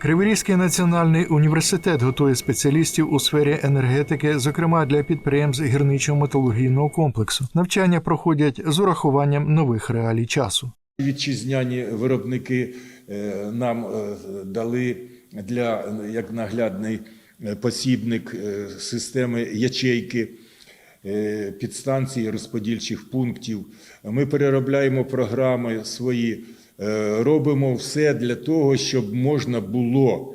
Криворізький національний університет готує спеціалістів у сфері енергетики, зокрема для підприємств гірничо-металургійного комплексу. Навчання проходять з урахуванням нових реалій часу. Вітчизняні виробники е, нам е, дали для як наглядний е, посібник системи ячейки підстанцій розподільчих пунктів. Ми переробляємо програми свої, робимо все для того, щоб можна було,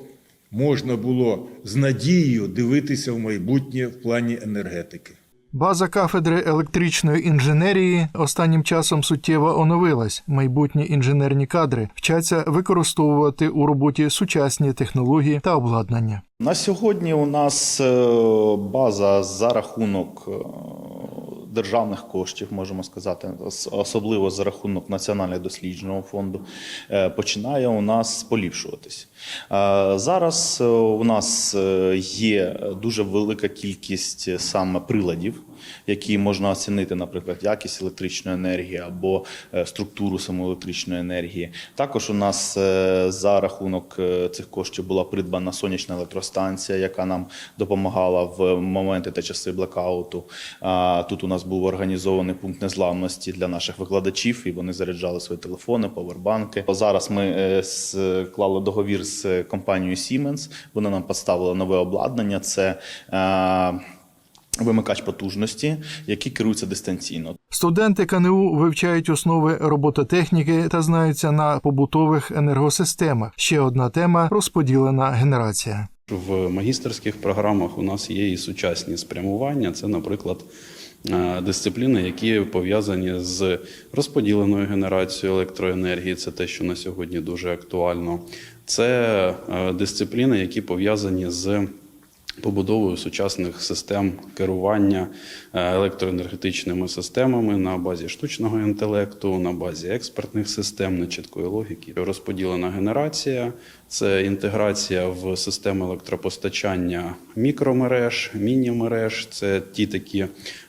можна було з надією дивитися в майбутнє в плані енергетики. База кафедри електричної інженерії останнім часом суттєво оновилась. Майбутні інженерні кадри вчаться використовувати у роботі сучасні технології та обладнання. На сьогодні у нас е, база за рахунок е, державних коштів, можемо сказати, особливо за рахунок Національного досліджного фонду, е, починає у нас поліпшуватись. Е, Зараз е, у нас є дуже велика кількість саме приладів, які можна оцінити, наприклад, якість електричної енергії або структуру самої електричної енергії. Також у нас за рахунок цих коштів була придбана сонячна електростанція, яка нам допомагала в моменти та часи блекауту. Тут у нас був організований пункт незламності для наших викладачів, і вони заряджали свої телефони, повербанки. Зараз ми е, склали договір з компанією Siemens. Вони нам поставили нове обладнання. Це е, вимикач потужності, який керується дистанційно. Студенти КНУ вивчають основи робототехніки та знаються на побутових енергосистемах. Ще одна тема розподілена генерація. В магістерських програмах у нас є і сучасні спрямування. Це, наприклад, е, дисципліни, які пов'язані з розподіленою генерацією електроенергії. Це те, що на сьогодні дуже актуально. Це е, дисципліни, які пов'язані з побудовою сучасних систем керування е, електроенергетичними системами на базі штучного інтелекту, на базі експертних систем, нечіткої логіки. Розподілена генерація це інтеграція в систему електропостачання мікромереж, міні-мереж. Це ті такі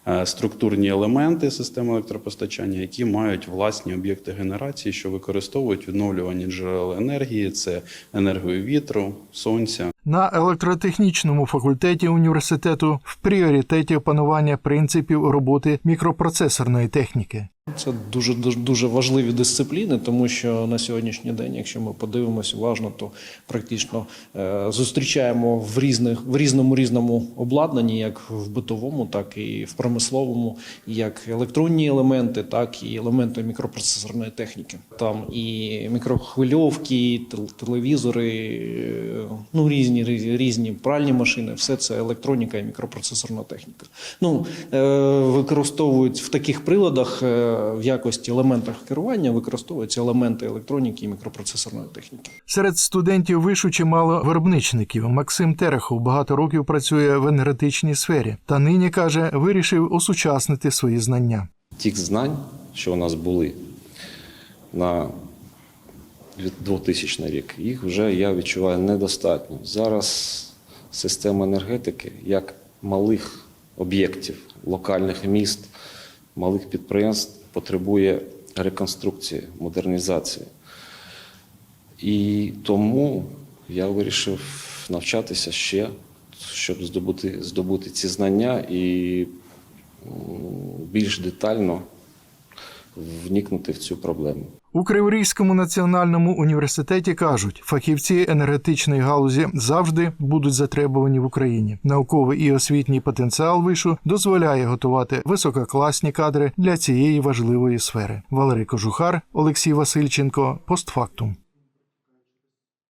е, структурні елементи системи електропостачання, які мають власні об'єкти генерації, що використовують відновлювані джерела енергії, це енергію вітру, сонця. На електротехнічному факультеті університету в пріоритеті опанування принципів роботи мікропроцесорної техніки. Це дуже дуже важливі дисципліни, тому що на сьогоднішній день, якщо ми подивимося уважно, то практично е, зустрічаємо в різних в різному різному обладнанні, як в битовому, так і в промисловому, як електронні елементи, так і елементи мікропроцесорної техніки. Там і мікрохвильовки, і телевізори, е, ну різні різні, різні пральні машини, все це електроніка і мікропроцесорна техніка. Ну е, використовують в таких приладах. В якості елементах керування використовуються елементи електроніки і мікропроцесорної техніки. Серед студентів вишу чимало виробничників. Максим Терехов багато років працює в енергетичній сфері та нині каже, вирішив осучаснити свої знання. тих знань, що у нас були на 2000 рік, їх вже я відчуваю недостатньо. Зараз система енергетики як малих об'єктів, локальних міст, малих підприємств потребує реконструкції, модернізації. І тому я вирішив навчатися ще, щоб здобути, здобути ці знання і більш детально вникнути в цю проблему. У Криворізькому національному університеті кажуть, фахівці енергетичної галузі завжди будуть затребувані в Україні. Науковий і освітній потенціал вишу дозволяє готувати висококласні кадри для цієї важливої сфери. Валерій Кожухар, Олексій Васильченко, постфактум.